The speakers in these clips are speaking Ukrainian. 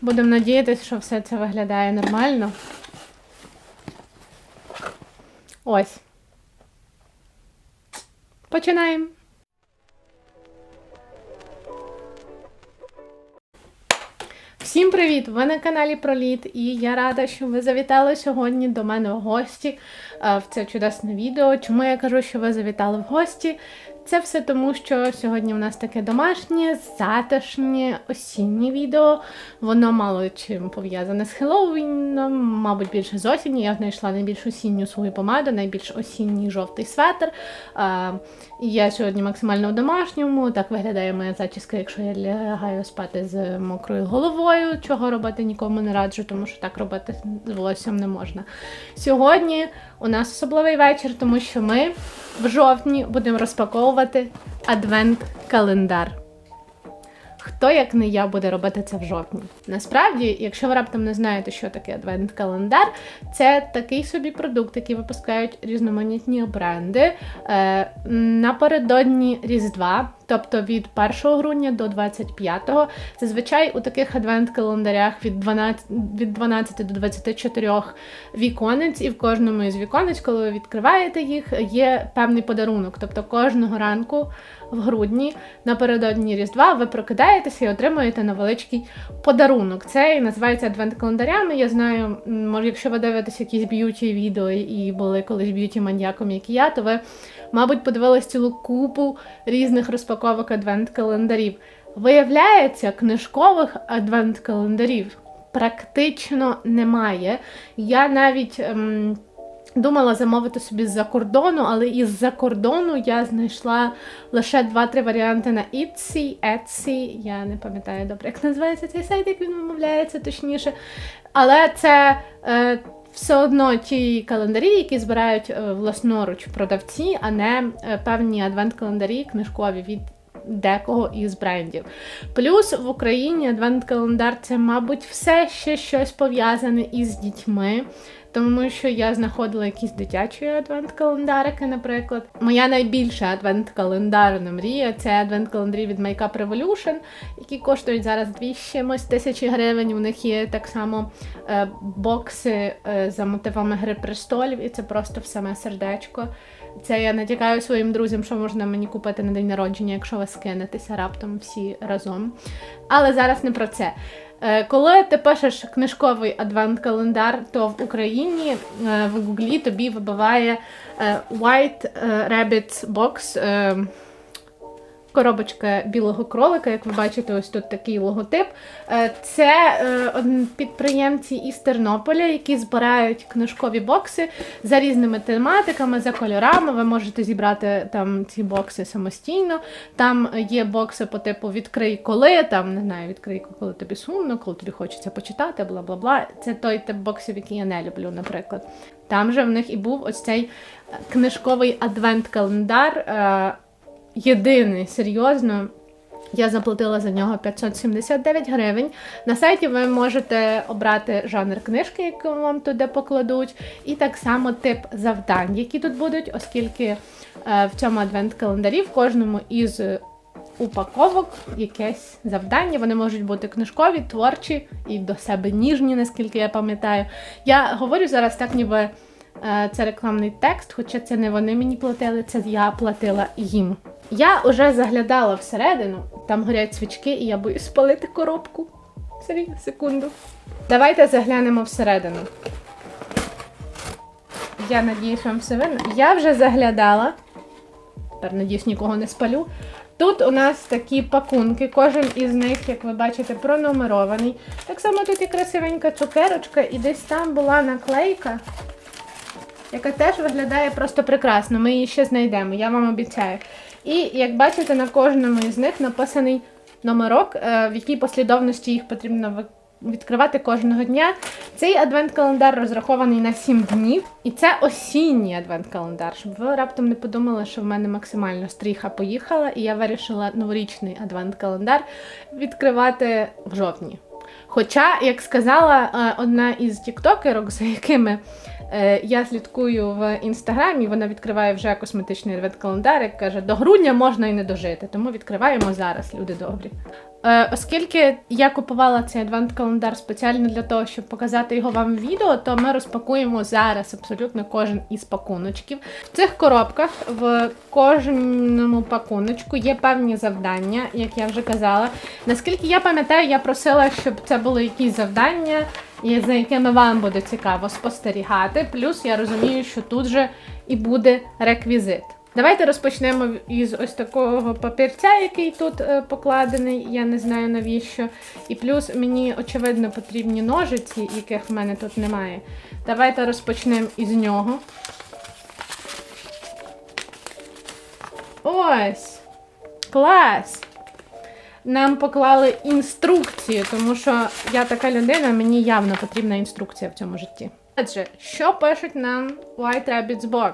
Будемо надіятися, що все це виглядає нормально. Ось. Починаємо. Всім привіт! Ви на каналі Проліт, і я рада, що ви завітали сьогодні до мене в гості е, в це чудесне відео. Чому я кажу, що ви завітали в гості? Це все тому, що сьогодні у нас таке домашнє, затишнє, осіннє відео. Воно мало чим пов'язане з Хеллоуіном, мабуть, більше з осінню. Я знайшла найбільш осінню свою помаду, найбільш осінній жовтий светр. А, я сьогодні максимально в домашньому. Так виглядає моя зачіска, якщо я лягаю спати з мокрою головою, чого робити нікому не раджу, тому що так робити з волоссям не можна. Сьогодні у нас особливий вечір, тому що ми в жовтні будемо розпаковувати адвент-календар. Хто, як не я, буде робити це в жовтні? Насправді, якщо ви раптом не знаєте, що таке адвент-календар, це такий собі продукт, який випускають різноманітні бренди е, напередодні Різдва, тобто від 1 грудня до 25-го. Зазвичай у таких адвент-календарях від 12, від 12 до 24 віконець, і в кожному із віконець, коли ви відкриваєте їх, є певний подарунок. Тобто кожного ранку в грудні напередодні Різдва ви прокидаєтеся і отримуєте невеличкий подарунок. Це називається адвент-календарями. Я знаю, може, якщо ви дивитесь якісь б'юті відео і були колись б'юті маньяком, як і я, то ви, мабуть, подивились цілу купу різних розпаковок адвент-календарів. Виявляється, книжкових адвент-календарів практично немає. Я навіть. Ем, Думала замовити собі з-за кордону, але із-за кордону я знайшла лише 2-3 варіанти на Etsy, Etsy, я не пам'ятаю добре, як називається цей сайт, як він вимовляється точніше. Але це е, все одно ті календарі, які збирають е, власноруч продавці, а не е, певні адвент-календарі книжкові від декого із брендів. Плюс в Україні адвент-календар це, мабуть, все ще щось пов'язане із дітьми. Тому що я знаходила якісь дитячі адвент-календарики, наприклад. Моя найбільша адвент-календарна мрія це адвент-календарі від Makeup Revolution, які коштують зараз 2 з чимось тисячі гривень. У них є так само е, бокси е, за мотивами Гри престолів, і це просто в саме сердечко. Це я натякаю своїм друзям, що можна мені купити на день народження, якщо ви скинетеся раптом всі разом. Але зараз не про це. Е, Коли ти пишеш книжковий адвент-календар, то в Україні е, в Гуглі тобі вибиває е, White Rabbit Box. Е, Коробочка білого кролика, як ви бачите, ось тут такий логотип. Е, Це е, підприємці із Тернополя, які збирають книжкові бокси за різними тематиками, за кольорами. Ви можете зібрати там ці бокси самостійно. Там є бокси по типу відкрий коли, там не знаю, відкрий коли тобі сумно, коли тобі хочеться почитати, бла бла бла. Це той тип боксів, який я не люблю, наприклад. Там же в них і був ось цей е, книжковий адвент-календар. Єдиний серйозно. Я заплатила за нього 579 гривень. На сайті ви можете обрати жанр книжки, яку вам туди покладуть, і так само тип завдань, які тут будуть, оскільки е, в цьому адвент-календарі в кожному із упаковок якесь завдання. Вони можуть бути книжкові, творчі і до себе ніжні, наскільки я пам'ятаю. Я говорю зараз так, ніби це рекламний текст, хоча це не вони мені платили, це я платила їм. Я вже заглядала всередину, там горять свічки, і я боюсь спалити коробку. Сергій, секунду. Давайте заглянемо всередину. Я надіюсь, вам все видно. Я вже заглядала. Тепер, надіюсь, нікого не спалю. Тут у нас такі пакунки, кожен із них, як ви бачите, пронумерований. Так само тут і красивенька цукерочка, і десь там була наклейка, яка теж виглядає просто прекрасно. Ми її ще знайдемо, я вам обіцяю. І як бачите, на кожному із них написаний номерок, е, в якій послідовності їх потрібно відкривати кожного дня. Цей адвент-календар розрахований на 7 днів, і це осінній адвент-календар, щоб ви раптом не подумали, що в мене максимально стріха поїхала, і я вирішила новорічний адвент-календар відкривати в жовтні. Хоча, як сказала е, одна із тіктокерок, за якими я слідкую в інстаграмі, вона відкриває вже косметичний адвент-календар каже, до грудня можна і не дожити, тому відкриваємо зараз, люди добрі. Е, оскільки я купувала цей адвент-календар спеціально для того, щоб показати його вам в відео, то ми розпакуємо зараз абсолютно кожен із пакуночків. В цих коробках в кожному пакуночку є певні завдання, як я вже казала. Наскільки я пам'ятаю, я просила, щоб це були якісь завдання, за якими вам буде цікаво спостерігати. Плюс я розумію, що тут же і буде реквізит. Давайте розпочнемо із ось такого папірця, який тут е, покладений. Я не знаю навіщо. І плюс мені, очевидно, потрібні ножиці, яких в мене тут немає. Давайте розпочнемо із нього. Ось! Клас! Нам поклали інструкцію, тому що я така людина, мені явно потрібна інструкція в цьому житті. Отже, що пишуть нам White Rabbit's Box?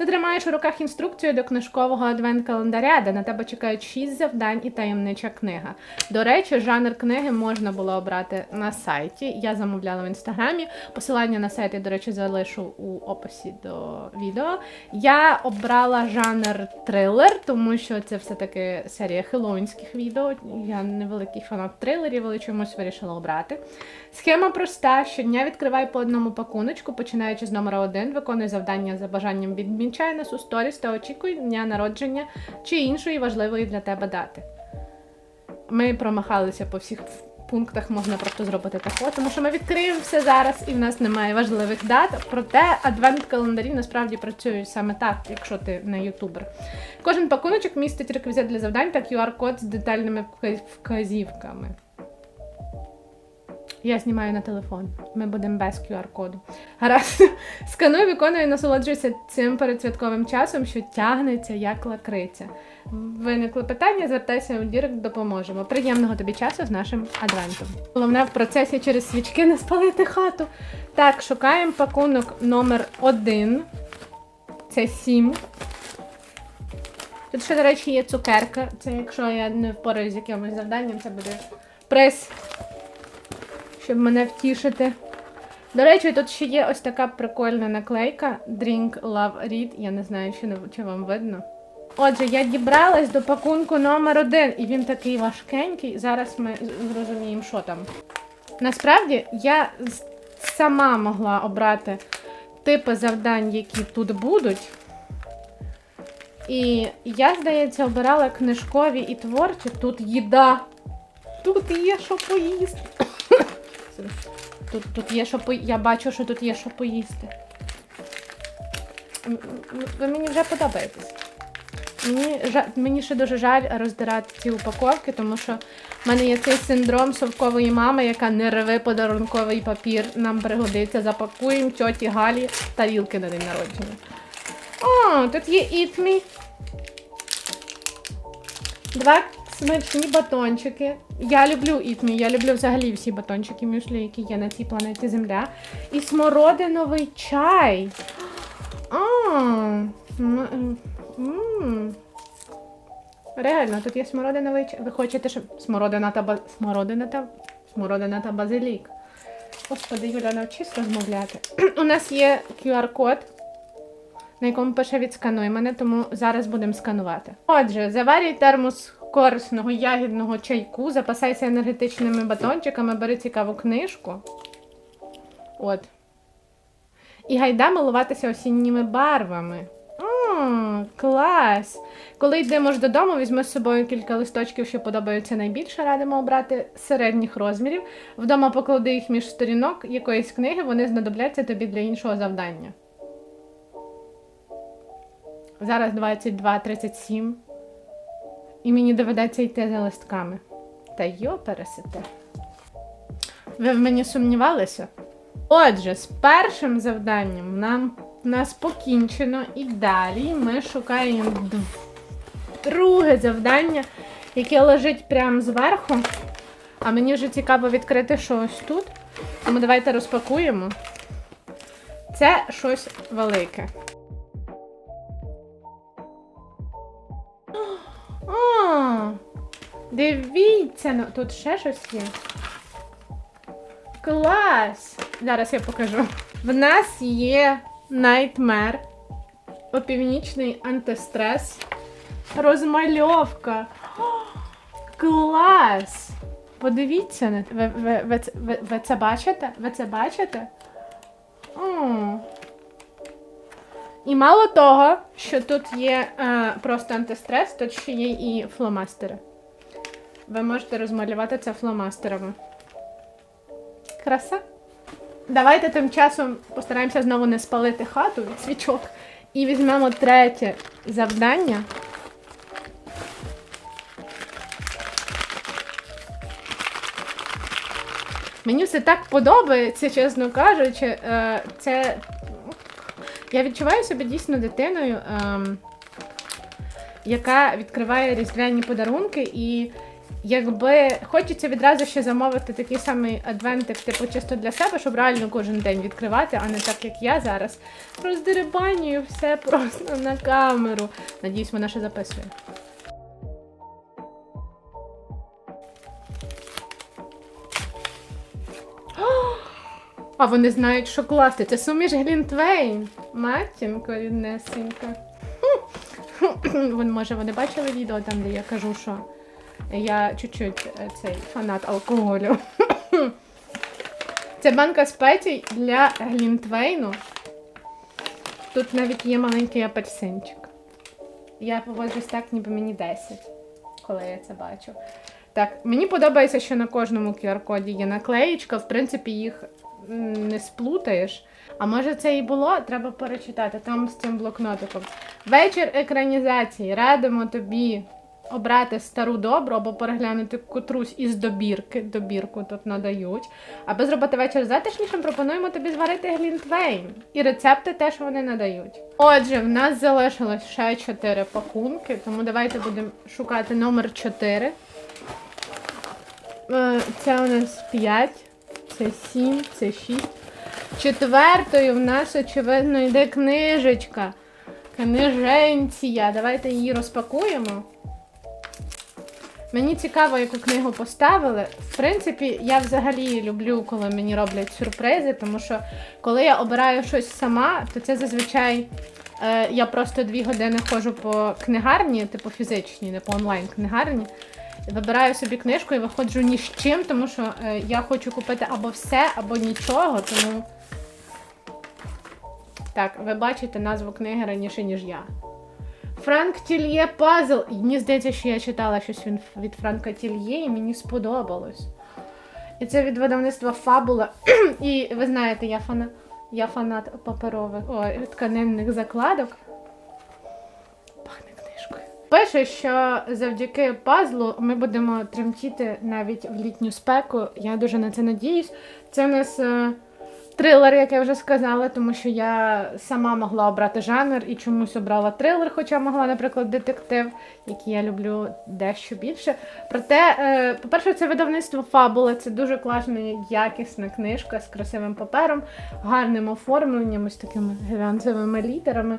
Ти тримаєш у руках інструкцію до книжкового адвент-календаря, де на тебе чекають 6 завдань і таємнича книга. До речі, жанр книги можна було обрати на сайті. Я замовляла в інстаграмі. Посилання на сайт я, до речі, залишу у описі до відео. Я обрала жанр трилер, тому що це все-таки серія хеллоуінських відео. Я невеликий фанат трилерів, але чомусь вирішила обрати. Схема проста: щодня відкривай по одному пакуночку, починаючи з номера 1, виконуй завдання за бажанням відмічай нас у сторіс та очікуй дня народження чи іншої важливої для тебе дати. Ми промахалися по всіх пунктах, можна просто зробити тако, тому що ми відкриємо все зараз і в нас немає важливих дат. Проте адвент-календарі насправді працюють саме так, якщо ти не ютубер. Кожен пакуночок містить реквізит для завдань та QR-код з детальними вказівками. Я знімаю на телефон. Ми будемо без QR-коду. Гаразд. Скануй, виконуй і насолоджуйся цим передсвятковим часом, що тягнеться як лакриця. Виникли питання, звертайся у Дірект, допоможемо. Приємного тобі часу з нашим адвентом. Головне в процесі через свічки не спалити хату. Так, шукаємо пакунок номер 1 Це 7. Тут ще, до речі, є цукерка. Це якщо я не впораюсь з якимось завданням, це буде приз щоб мене втішити. До речі, тут ще є ось така прикольна наклейка Drink Love Read. Я не знаю, чи, чи вам видно. Отже, я дібралась до пакунку номер один, і він такий важкенький. Зараз ми зрозуміємо, що там. Насправді, я сама могла обрати типи завдань, які тут будуть. І я, здається, обирала книжкові і творчі. Тут їда. Тут є що поїсти. Тут тут є що по... Я бачу, що тут є що поїсти. Ви мені вже подобаєтесь. Мені жаль, мені ще дуже жаль роздирати ці упаковки, тому що в мене є цей синдром совкової мами, яка не реве подарунковий папір. Нам пригодиться. Запакуємо тьоті Галі тарілки на день народження. О, тут є Me. Два смачні батончики. Я люблю ітмі, я люблю взагалі всі батончики мюслі, які є на цій планеті Земля. І смородиновий чай. А, Реально, тут є смородиновий чай. Ви хочете, щоб смородина та смородина та смородина та базилік. Господи, Юля, навчись розмовляти. У нас є QR-код, на якому пише відскануй мене, тому зараз будемо сканувати. Отже, заварюй термос корисного ягідного чайку, запасайся енергетичними батончиками, бери цікаву книжку. От. І гайда милуватися осінніми барвами. О, клас! Коли йдемо ж додому, візьми з собою кілька листочків, що подобаються найбільше, радимо обрати середніх розмірів. Вдома поклади їх між сторінок якоїсь книги, вони знадобляться тобі для іншого завдання. Зараз 22.37. І мені доведеться йти за листками. Та йо пересите. Ви в мені сумнівалися? Отже, з першим завданням нам нас покінчено і далі ми шукаємо друге завдання, яке лежить прямо зверху. А мені вже цікаво відкрити щось тут. Тому давайте розпакуємо. Це щось велике. А, дивіться, ну тут ще щось є. Клас! Зараз я покажу. В нас є Nightmare, опівнічний антистрес, розмальовка. Клас! Подивіться ви, ви, ви, ви, ви це бачите? Ви це бачите? М. І мало того, що тут є е, просто антистрес, тут ще є і фломастери. Ви можете розмалювати це фломастерами. Краса. Давайте тим часом постараємося знову не спалити хату від свічок. І візьмемо третє завдання. Мені все так подобається, чесно кажучи. Е, Це. Я відчуваю себе дійсно дитиною, ем, яка відкриває різдвяні подарунки, і якби хочеться відразу ще замовити такий самий адвентик, типу чисто для себе, щоб реально кожен день відкривати, а не так, як я зараз. Роздерибанюю все просто на камеру. Надіюсь, вона ще записує. А вони знають, що класти. Це суміш Глінтвейн. Матінко ріднесенька. Вон, може, вони бачили відео там, де я кажу, що я чуть-чуть е, цей фанат алкоголю. Це банка спецій для Глінтвейну. Тут навіть є маленький апельсинчик. Я поводжусь так, ніби мені 10, коли я це бачу. Так, мені подобається, що на кожному QR-коді є наклеїчка. В принципі, їх не сплутаєш. А може це і було? Треба перечитати там з цим блокнотиком. Вечір екранізації. Радимо тобі обрати стару добру або переглянути котрусь із добірки. Добірку тут надають. Аби зробити вечір затишнішим, пропонуємо тобі зварити глінтвейн. І рецепти теж вони надають. Отже, в нас залишилось ще 4 пакунки, тому давайте будемо шукати номер 4. Е, Це у нас 5, це 7, це 6. Четвертою в нас, очевидно, йде книжечка. Книженція. Давайте її розпакуємо. Мені цікаво, яку книгу поставили. В принципі, я взагалі люблю, коли мені роблять сюрпризи, тому що коли я обираю щось сама, то це зазвичай е, я просто дві години ходжу по книгарні, типу фізичній, не по онлайн книгарні. Вибираю собі книжку і виходжу ні з чим, тому що е, я хочу купити або все, або нічого. Тому так, ви бачите назву книги раніше, ніж я. Франк Тільє Пазл. Мені здається, що я читала щось від Франка Тільє, і мені сподобалось. І це від видавництва Фабула. і ви знаєте, я фана... я фанат паперових ой, тканинних закладок. Пише, що завдяки пазлу ми будемо тремтіти навіть в літню спеку. Я дуже на це надіюсь. Це у нас е, трилер, як я вже сказала, тому що я сама могла обрати жанр і чомусь обрала трилер, хоча могла, наприклад, детектив, який я люблю дещо більше. Проте, е, по-перше, це видавництво Фабула, це дуже класна, якісна книжка з красивим папером, гарним оформленням, ось такими глянцевими літерами.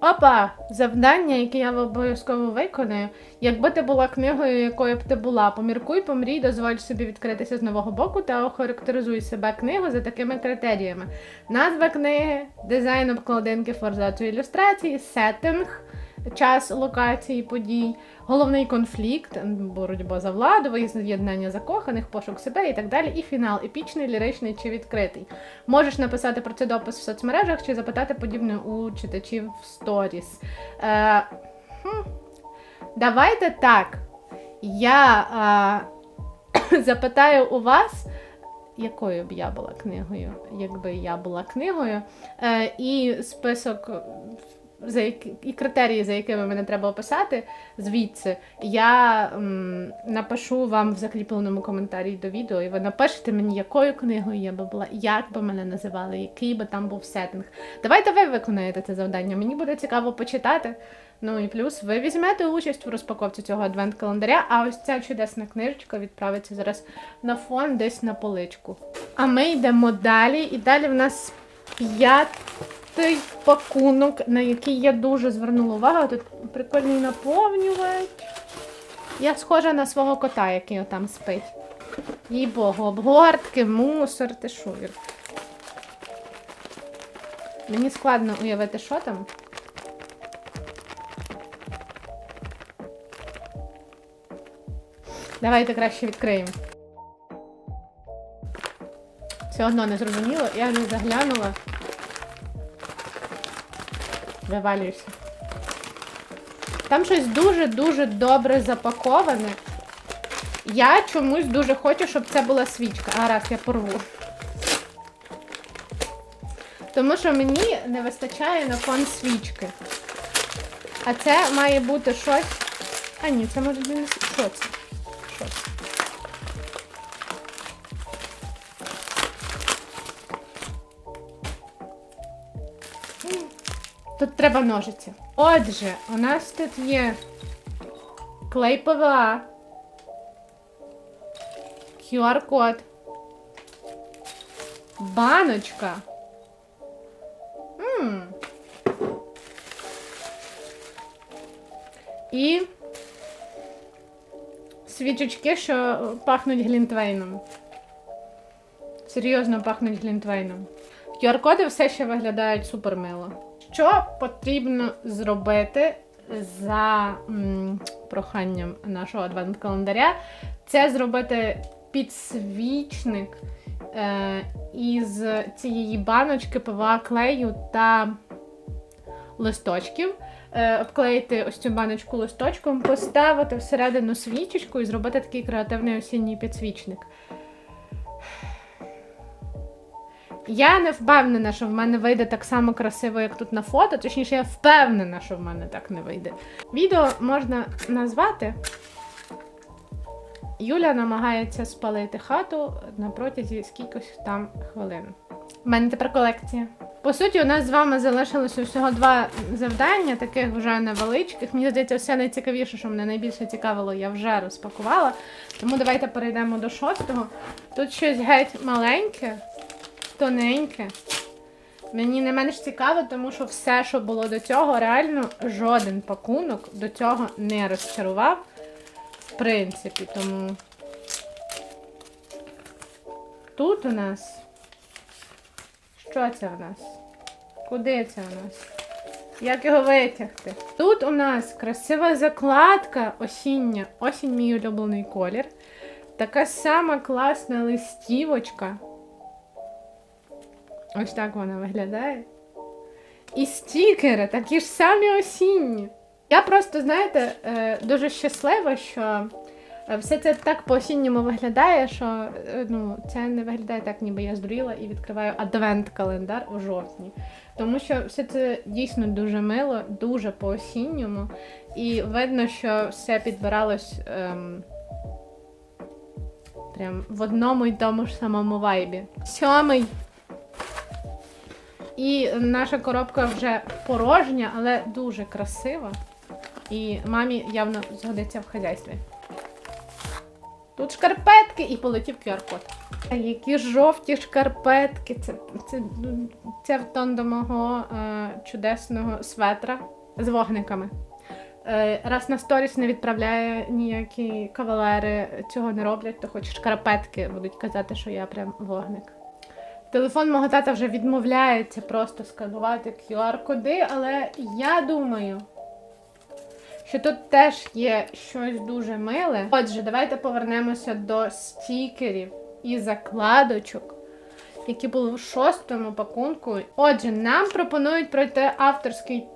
Опа! Завдання, яке я обов'язково виконую. Якби ти була книгою, якою б ти була, поміркуй, помрій, дозволь собі відкритися з нового боку та охарактеризуй себе книгу за такими критеріями: назва книги, дизайн обкладинки, форзацію ілюстрації, сеттинг, час локації подій, головний конфлікт, боротьба за владу, виєднання закоханих, пошук себе і так далі. І фінал епічний, ліричний чи відкритий. Можеш написати про це допис в соцмережах чи запитати подібне у читачів в сторіс. Е. Давайте так. Я е, запитаю у вас, якою б я була книгою, якби я була книгою, е, і список. За які, і критерії, за якими мене треба описати, звідси я м, напишу вам в закріпленому коментарі до відео, і ви напишете мені, якою книгою я би була, як би мене називали, який би там був сеттинг. Давайте ви виконаєте це завдання. Мені буде цікаво почитати. Ну і плюс ви візьмете участь в розпаковці цього адвент-календаря, а ось ця чудесна книжечка відправиться зараз на фон десь на поличку. А ми йдемо далі, і далі в нас п'ятий пакунок, на який я дуже звернула увагу. Тут прикольний наповнювач. Я схожа на свого кота, який отам спить. Їй богу, обгортки, мусор, ти що, Ір? Мені складно уявити, що там. Давайте краще відкриємо. Все одно не зрозуміло, я не заглянула. Вивалююся. Там щось дуже-дуже добре запаковане. Я чомусь дуже хочу, щоб це була свічка. А раз я порву. Тому що мені не вистачає на фон свічки. А це має бути щось. А ні, це може бути. Що це? Треба ножиці. Отже, у нас тут є клей ПВА, QR-код, баночка. М. І свічечки, що пахнуть глінтвейном. Серйозно пахнуть глінтвейном. QR-коди все ще виглядають супер мило. Що потрібно зробити за м, проханням нашого адвент-календаря? Це зробити підсвічник е, із цієї баночки ПВА клею та листочків. Е, обклеїти ось цю баночку листочком, поставити всередину свічечку і зробити такий креативний осінній підсвічник. Я не впевнена, що в мене вийде так само красиво, як тут на фото. Точніше, я впевнена, що в мене так не вийде. Відео можна назвати. Юля намагається спалити хату на протязі скількось там хвилин. У мене тепер колекція. По суті, у нас з вами залишилося всього два завдання, таких вже невеличких. Мені здається, все найцікавіше, що мене найбільше цікавило, я вже розпакувала. Тому давайте перейдемо до шостого. Тут щось геть маленьке, тоненьке. Мені не менш цікаво, тому що все, що було до цього, реально жоден пакунок до цього не розчарував. В принципі, тому тут у нас. Що це в нас? Куди це у нас? Як його витягти? Тут у нас красива закладка осіння. Осінь мій улюблений колір. Така сама класна листівочка. Ось так вона виглядає. І стікери такі ж самі осінні. Я просто, знаєте, е, дуже щаслива, що е, все це так по-осінньому виглядає, що е, ну, це не виглядає так, ніби я здуріла і відкриваю адвент-календар у жовтні. Тому що все це дійсно дуже мило, дуже по-осінньому. І видно, що все підбиралось ем, прям в одному й тому ж самому вайбі. Сьомий. І наша коробка вже порожня, але дуже красива. І мамі явно згодиться в хазяйстві. Тут шкарпетки і полетів QR-код. Які жовті шкарпетки. Це, це, це в тон до мого е, чудесного светра з вогниками. Е, раз на сторіс не відправляє ніякі кавалери, цього не роблять, то хоч шкарпетки будуть казати, що я прям вогник. Телефон мого тата вже відмовляється просто сканувати QR-коди, але я думаю, що тут теж є щось дуже миле. Отже, давайте повернемося до стікерів і закладочок, які були в шостому пакунку. Отже, нам пропонують пройти авторський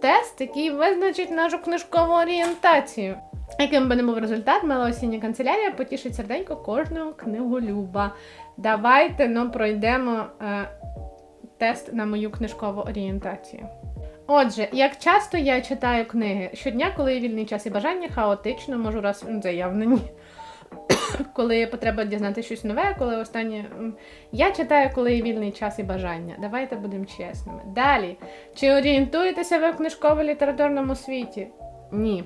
тест, який визначить нашу книжкову орієнтацію. Яким би не був результат, мила осіння канцелярія потішить серденько кожного книголюба. Давайте ну, пройдемо е, тест на мою книжкову орієнтацію. Отже, як часто я читаю книги щодня, коли є вільний час і бажання, хаотично, можу раз ну, це явно ні. Коли потреба дізнати щось нове, коли останнє. Я читаю, коли є вільний час і бажання. Давайте будемо чесними. Далі. Чи орієнтуєтеся ви в книжково-літературному світі? Ні.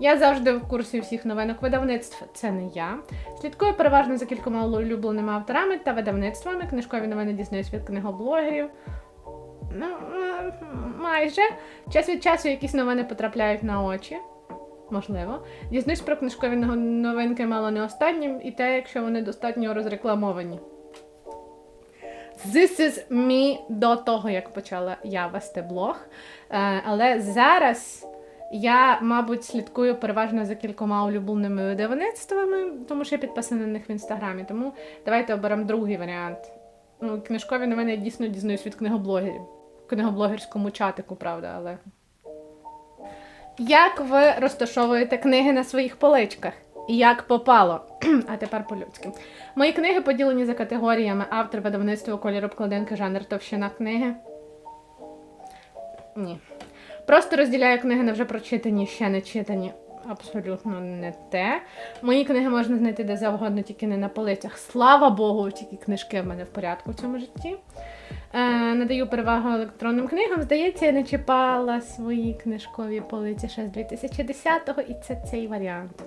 Я завжди в курсі всіх новинок видавництв. Це не я. Слідкую переважно за кількома улюбленими авторами та видавництвами. Книжкові новини дізнаюсь від книгоблогерів. Ну, майже. Час від часу якісь новини потрапляють на очі. Можливо. Дізнаюсь про книжкові новинки мало не останнім, і те, якщо вони достатньо розрекламовані. This is me до того, як почала я вести блог. Е, але зараз Я, мабуть, слідкую переважно за кількома улюбленими видавництвами, тому що я підписана на них в інстаграмі. Тому давайте оберемо другий варіант. Ну, книжкові новини я дійсно дізнаюсь від книгоблогерів. В книгоблогерському чатику, правда, але. Як ви розташовуєте книги на своїх поличках? Як попало? а тепер по-людськи. Мої книги поділені за категоріями автор, видавництво, колір обкладинки, жанр, товщина книги. Ні. Просто розділяю книги на вже прочитані, ще не читані. Абсолютно не те. Мої книги можна знайти де завгодно, тільки не на полицях. Слава Богу, тільки книжки в мене в порядку в цьому житті. Е, надаю перевагу електронним книгам. Здається, я не чіпала свої книжкові полиці ще з 2010-го, і це цей варіант.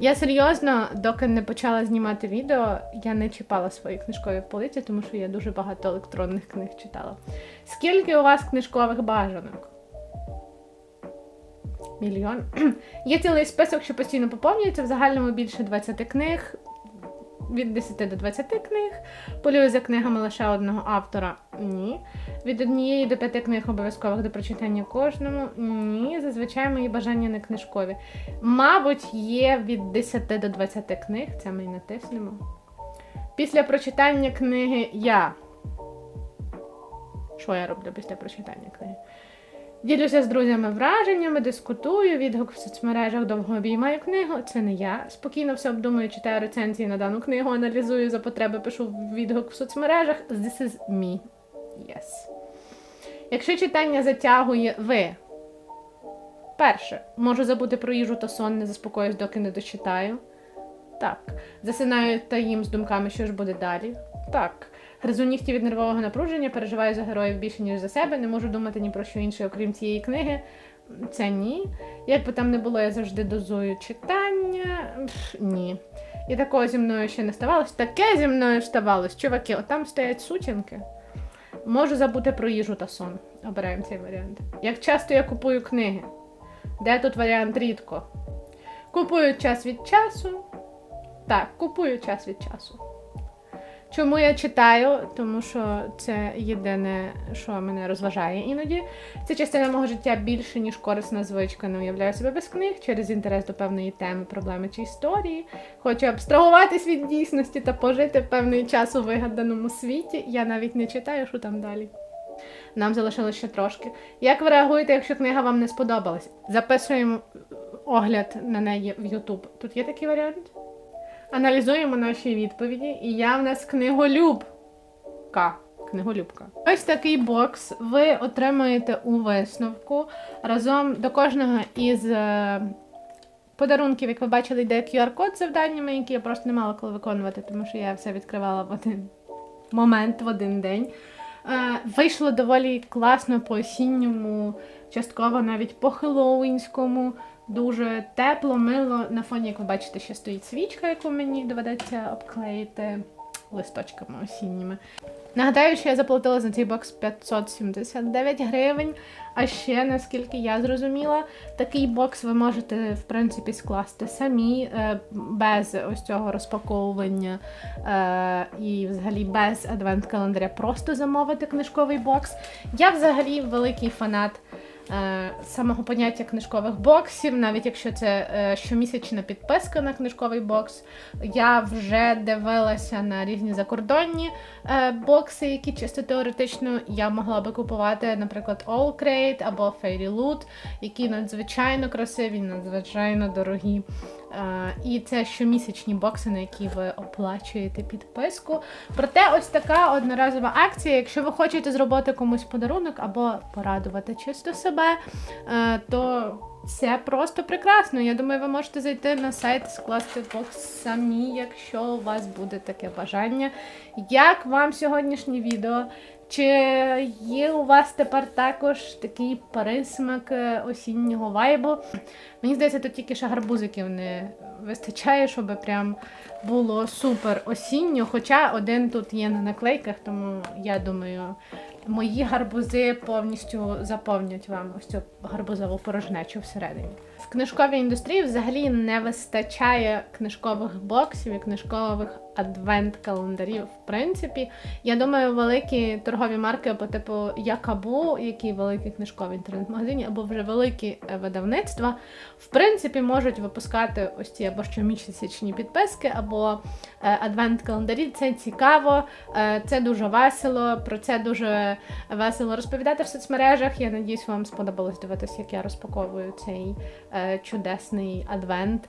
Я серйозно, доки не почала знімати відео, я не чіпала свої книжкові полиці, тому що я дуже багато електронних книг читала. Скільки у вас книжкових бажанок? Мільйон. Є цілий список, що постійно поповнюється. В загальному більше 20 книг, від 10 до 20 книг. Полюю за книгами лише одного автора. Ні. Від однієї до п'яти книг обов'язкових до прочитання кожному. Ні. Зазвичай мої бажання не книжкові. Мабуть, є від 10 до 20 книг, це ми й натиснемо. Після прочитання книги я. Що я роблю після прочитання книги? Ділюся з друзями враженнями, дискутую, відгук в соцмережах довго обіймаю книгу. Це не я. Спокійно все обдумую, читаю рецензії на дану книгу, аналізую за потреби, пишу відгук в соцмережах. This is me. Yes. Якщо читання затягує ви. Перше, можу забути про їжу та сон, не заспокоюсь, доки не дочитаю. Так. Засинаю та їм з думками, що ж буде далі. Так. Гризу нігті від нервового напруження, переживаю за героїв більше, ніж за себе, не можу думати ні про що інше, окрім цієї книги. Це ні. Як би там не було, я завжди дозую читання. Ні. І такого зі мною ще не ставалось. Таке зі мною ставалось. Чуваки, отам стоять сутінки. Можу забути про їжу та сон. Обираємо цей варіант. Як часто я купую книги? Де тут варіант рідко? Купую час від часу. Так, купую час від часу. Чому я читаю? Тому що це єдине, що мене розважає іноді. Це частина мого життя більше, ніж корисна звичка. Не уявляю себе без книг через інтерес до певної теми, проблеми чи історії. Хочу абстрагуватись від дійсності та пожити певний час у вигаданому світі. Я навіть не читаю, що там далі. Нам залишилось ще трошки. Як ви реагуєте, якщо книга вам не сподобалась? Записуємо огляд на неї в YouTube. Тут є такий варіант? Аналізуємо наші відповіді, і я в нас книголюбка. Книголюбка. Ось такий бокс ви отримаєте у висновку. Разом до кожного із е, подарунків, як ви бачили, йде QR-код з завданнями, які я просто не мала коли виконувати, тому що я все відкривала в один момент, в один день. Е, Вийшло доволі класно по осінньому, частково навіть по хеллоуінському. Дуже тепло, мило. На фоні, як ви бачите, ще стоїть свічка, яку мені доведеться обклеїти листочками осінніми. Нагадаю, що я заплатила за цей бокс 579 гривень. А ще, наскільки я зрозуміла, такий бокс ви можете, в принципі, скласти самі, е, без ось цього розпаковування е, і взагалі без адвент-календаря, просто замовити книжковий бокс. Я взагалі великий фанат самого поняття книжкових боксів, навіть якщо це е, щомісячна підписка на книжковий бокс. Я вже дивилася на різні закордонні е, бокси, які чисто теоретично я могла би купувати, наприклад, All Crate або Fairy Loot, які надзвичайно красиві, надзвичайно дорогі. Е, і це щомісячні бокси, на які ви оплачуєте підписку. Проте, ось така одноразова акція. Якщо ви хочете зробити комусь подарунок або порадувати чисто себе, е, то це просто прекрасно. Я думаю, ви можете зайти на сайт, скласти бокс самі, якщо у вас буде таке бажання. Як вам сьогоднішнє відео? Чи є у вас тепер також такий присмак е, осіннього вайбу? Мені здається, тут тільки ще гарбузиків не вистачає, щоб прям було супер осінньо. Хоча один тут є на наклейках, тому я думаю, мої гарбузи повністю заповнять вам ось цю гарбузову порожнечу всередині. В книжковій індустрії взагалі не вистачає книжкових боксів і книжкових адвент-календарів. В принципі, я думаю, великі торгові марки по типу Якабу, які великі книжкові інтернет-магазині, або вже великі е, видавництва, в принципі, можуть випускати ось ці або щомісячні підписки, або е, адвент-календарі. Це цікаво, е, це дуже весело. Про це дуже весело розповідати в соцмережах. Я надіюсь, вам сподобалось дивитися, як я розпаковую цей чудесний адвент.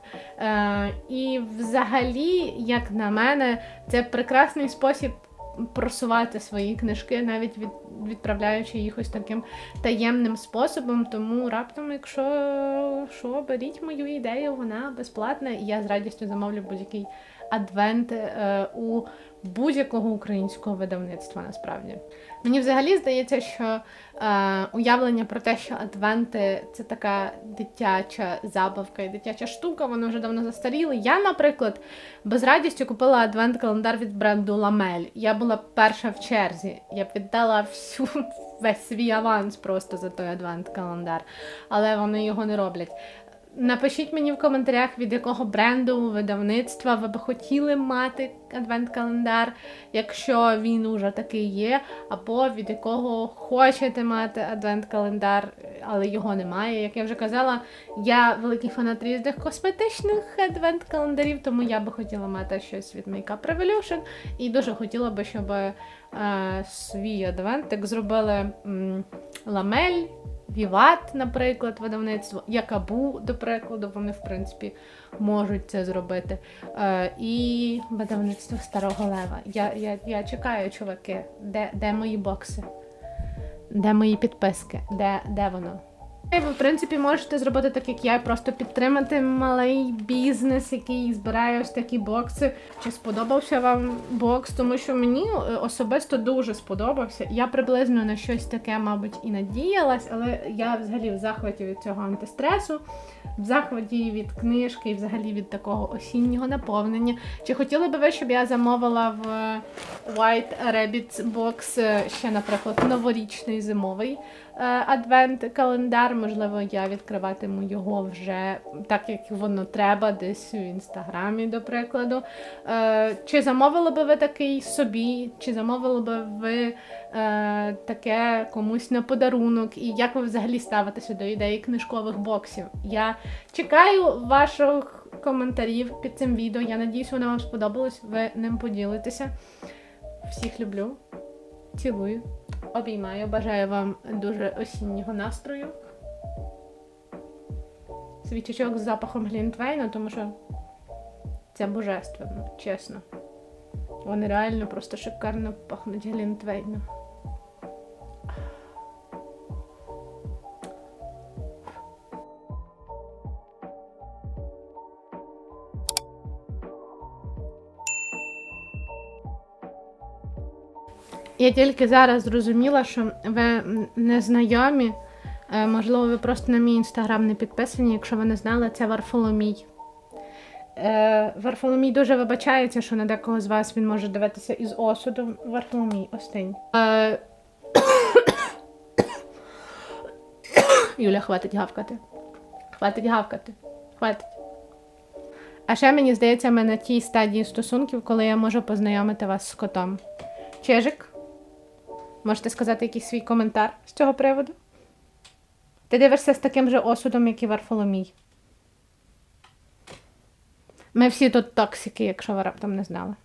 І взагалі, як на мене, це прекрасний спосіб. Просувати свої книжки, навіть від, відправляючи їх ось таким таємним способом. Тому раптом, якщо що, беріть мою ідею, вона безплатна, і я з радістю замовлю будь-який адвент е, у будь-якого українського видавництва насправді. Мені взагалі здається, що е, уявлення про те, що адвенти це така дитяча забавка і дитяча штука, воно вже давно застаріло. Я, наприклад, без радістю купила адвент-календар від бренду Ламель. Я була перша в черзі. Я б віддала всю весь свій аванс просто за той адвент-календар, але вони його не роблять. Напишіть мені в коментарях, від якого бренду, видавництва ви би хотіли мати адвент-календар, якщо він уже такий є, або від якого хочете мати адвент-календар, але його немає. Як я вже казала, я великий фанат різних косметичних адвент-календарів, тому я би хотіла мати щось від Makeup Revolution і дуже хотіла би, щоб е, свій адвентик зробили м, ламель. Віват, наприклад, видавництво, Якабу, до прикладу, вони, в принципі, можуть це зробити. Е, і видавництво Старого Лева. Я, я, я чекаю, чуваки, де, де мої бокси? Де мої підписки? Де, де воно? Ви, в принципі, можете зробити так, як я, просто підтримати малий бізнес, який збирає ось такі бокси. Чи сподобався вам бокс? Тому що мені е, особисто дуже сподобався. Я приблизно на щось таке, мабуть, і надіялась, але я взагалі в захваті від цього антистресу, в захваті від книжки і взагалі від такого осіннього наповнення. Чи хотіли би ви, щоб я замовила в White Rabbit Box е, ще, наприклад, новорічний зимовий? Е, адвент-календар. Можливо, я відкриватиму його вже так, як воно треба, десь в інстаграмі, до прикладу. Е, Чи замовили би ви такий собі, чи замовили би ви е, таке комусь на подарунок? І як ви взагалі ставитеся до ідеї книжкових боксів? Я чекаю ваших коментарів під цим відео. Я надіюсь, воно вам сподобалось. Ви ним поділитеся. Всіх люблю. Цілую. Обіймаю. Бажаю вам дуже осіннього настрою. Свічечок з запахом глінтвейну, тому що це божественно, чесно. Вони реально просто шикарно пахнуть глінтвейном. Я тільки зараз зрозуміла, що ви не знайомі. Е, Можливо, ви просто на мій інстаграм не підписані. Якщо ви не знали, це Варфоломій. Е, Варфоломій дуже вибачається, що на декого з вас він може дивитися із осудом. Варфоломій, остинь. Е, Юля, хватить гавкати. Хватить гавкати. Хватить. А ще мені здається, ми на тій стадії стосунків, коли я можу познайомити вас з котом. Чижик? Можете сказати якийсь свій коментар з цього приводу? Ти дивишся з таким же осудом, як і Варфоломій. Ми всі тут токсики, якщо ви раптом не знали.